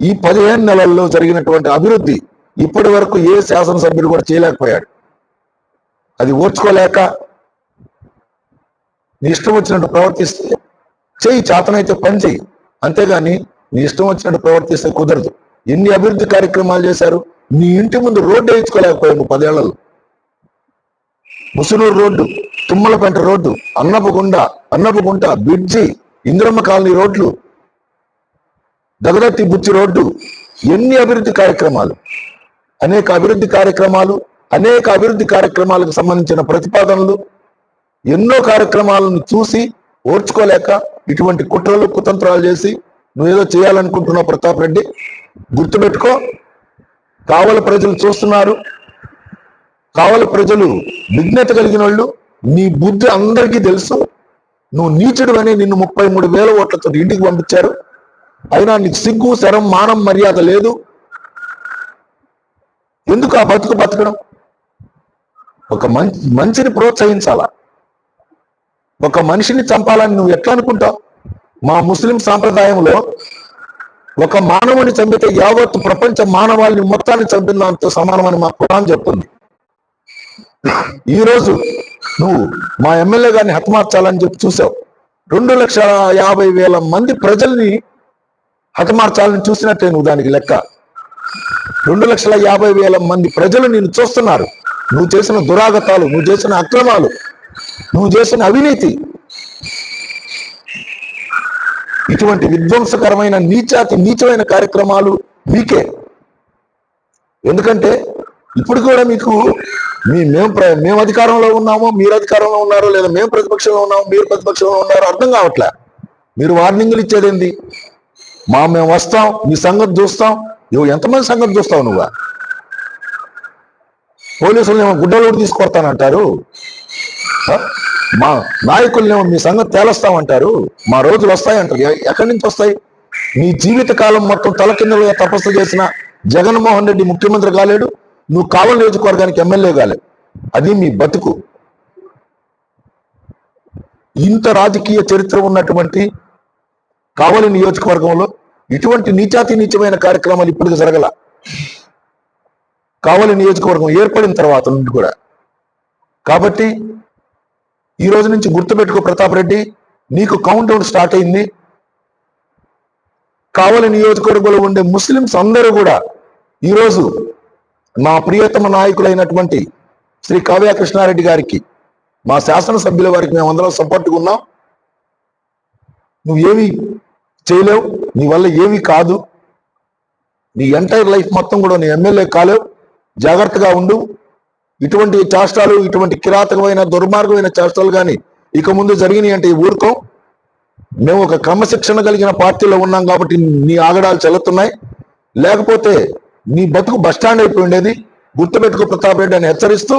ఈ పదిహేను నెలల్లో జరిగినటువంటి అభివృద్ధి ఇప్పటి వరకు ఏ శాసనసభ్యుడు కూడా చేయలేకపోయాడు. అది ఓర్చుకోలేక నీ ఇష్టం వచ్చినట్టు ప్రవర్తిస్తే చేయి చేతనైతే పని చెయ్యి. అంతేగాని నీ ఇష్టం వచ్చినట్టు ప్రవర్తిస్తే కుదరదు. ఎన్ని అభివృద్ధి కార్యక్రమాలు చేశారు? నీ ఇంటి ముందు రోడ్డు వేయించుకోలేకపోయావు నువ్వు పదేళ్ళలో. Musunuru road Tummalapeta road Annapagunda Annapagunta bridge Indramma colony రోడ్లు దగదట్టి బుచ్చి రోడ్డు ఎన్ని అభివృద్ధి కార్యక్రమాలు? అనేక అభివృద్ధి కార్యక్రమాలు అనేక అభివృద్ధి కార్యక్రమాలకు సంబంధించిన ప్రతిపాదనలు ఎన్నో కార్యక్రమాలను చూసి ఓర్చుకోలేక ఇటువంటి కుట్రలు కుతంత్రాలు చేసి నువ్వేదో చేయాలనుకుంటున్నావు ప్రతాప్ రెడ్డి గుర్తుపెట్టుకో. కావల ప్రజలు చూస్తున్నారు. కావల ప్రజలు విఘ్నత కలిగిన వాళ్ళు నీ బుద్ధి అందరికీ తెలుసు. నువ్వు నీచుడు అని నిన్ను ముప్పై మూడు వేల ఓట్లతో ఇంటికి పంపించారు. అయినా నీకు సిగ్గు శరం మానం మర్యాద లేదు. ఎందుకు ఆ బతుకు బతకడం? ఒక మంచి మంచిని ప్రోత్సహించాలా? ఒక మనిషిని చంపాలని నువ్వు ఎట్లా అనుకుంటావు? మా ముస్లిం సాంప్రదాయంలో ఒక మానవుని చంపితే యావత్ ప్రపంచ మానవాళిని మొత్తాన్ని చంపినంత సమానమని మా పురాణం చెప్తుంది. ఈ రోజు నువ్వు మా ఎమ్మెల్యే గారిని హతమార్చాలని చెప్పి చూసావు. రెండు లక్షల యాభై వేల మంది ప్రజల్ని హతమార్చాలని చూసినట్టే నువ్వు దానికి లెక్క. రెండు లక్షల యాభై వేల మంది ప్రజలు నిన్ను చూస్తున్నారు. నువ్వు చేసిన దురాగతాలు నువ్వు చేసిన అక్రమాలు నువ్వు చేసిన అవినీతి. ఇటువంటి విధ్వంసకరమైన నీచాతి నీచమైన కార్యక్రమాలు మీకే. ఎందుకంటే ఇప్పుడు కూడా మీకు మీ మేము ప్ర- మేము అధికారంలో ఉన్నామో మీరు అధికారంలో ఉన్నారో లేదా మేము ప్రతిపక్షంలో ఉన్నామో మీరు ప్రతిపక్షంలో ఉన్నారో అర్థం కావట్లే? మీరు వార్నింగ్లు ఇచ్చేదేంది? మా మేము వస్తాం మీ సంగతి చూస్తాం. నువ్వు ఎంతమంది సంగతి చూస్తావు నువ్వా? పోలీసులు ఏమో గుడ్డలు తీసుకొస్తానంటారు మా నాయకులనేమో మీ సంగతి తేలస్తామంటారు? మా రోజులు వస్తాయంటారు ఎక్కడి నుంచి వస్తాయి? నీ జీవిత కాలం మొత్తం తలకిందులుగా తపస్సు చేసిన జగన్మోహన్ రెడ్డి ముఖ్యమంత్రి కాలేడు నువ్వు కావలి నియోజకవర్గానికి ఎమ్మెల్యే కాలేడు అది మీ బతుకు. ఇంత రాజకీయ చరిత్ర ఉన్నటువంటి కావలి నియోజకవర్గంలో ఇటువంటి నీచాతి నీచమైన కార్యక్రమాలు ఇప్పుడు జరగల. కావలి నియోజకవర్గం ఏర్పడిన తర్వాత నుండి కూడా. కాబట్టి ఈ రోజు నుంచి గుర్తుపెట్టుకో ప్రతాప్ రెడ్డి నీకు కౌంట్ డౌన్ స్టార్ట్ అయింది. కావలి నియోజకవర్గంలో ఉండే ముస్లింస్ అందరూ కూడా ఈరోజు మా ప్రియతమ నాయకులైనటువంటి శ్రీ కావ్య కృష్ణారెడ్డి గారికి మా శాసనసభ్యుల వారికి మేము అందరం సపోర్ట్గా ఉన్నాం. నువ్వేమి చేయలేవు నీ వల్ల ఏమీ కాదు. నీ ఎంటైర్ లైఫ్ మొత్తం కూడా నీ ఎమ్మెల్యే కాలేవు. జాగ్రత్తగా ఉండు. ఇటువంటి చేష్టాలు ఇటువంటి కిరాతకమైన దుర్మార్గమైన చేష్టాలు కానీ ఇక ముందు జరిగినాయి అంటే ఊరుకో. మేము ఒక క్రమశిక్షణ కలిగిన పార్టీలో ఉన్నాం కాబట్టి నీ ఆగడాలు చెల్లుతున్నాయి. లేకపోతే నీ బతుకు బస్టాండ్ అయిపోయి ఉండేది. గుర్తుపెట్టుకో ప్రతాప్ రెడ్డి అని హెచ్చరిస్తూ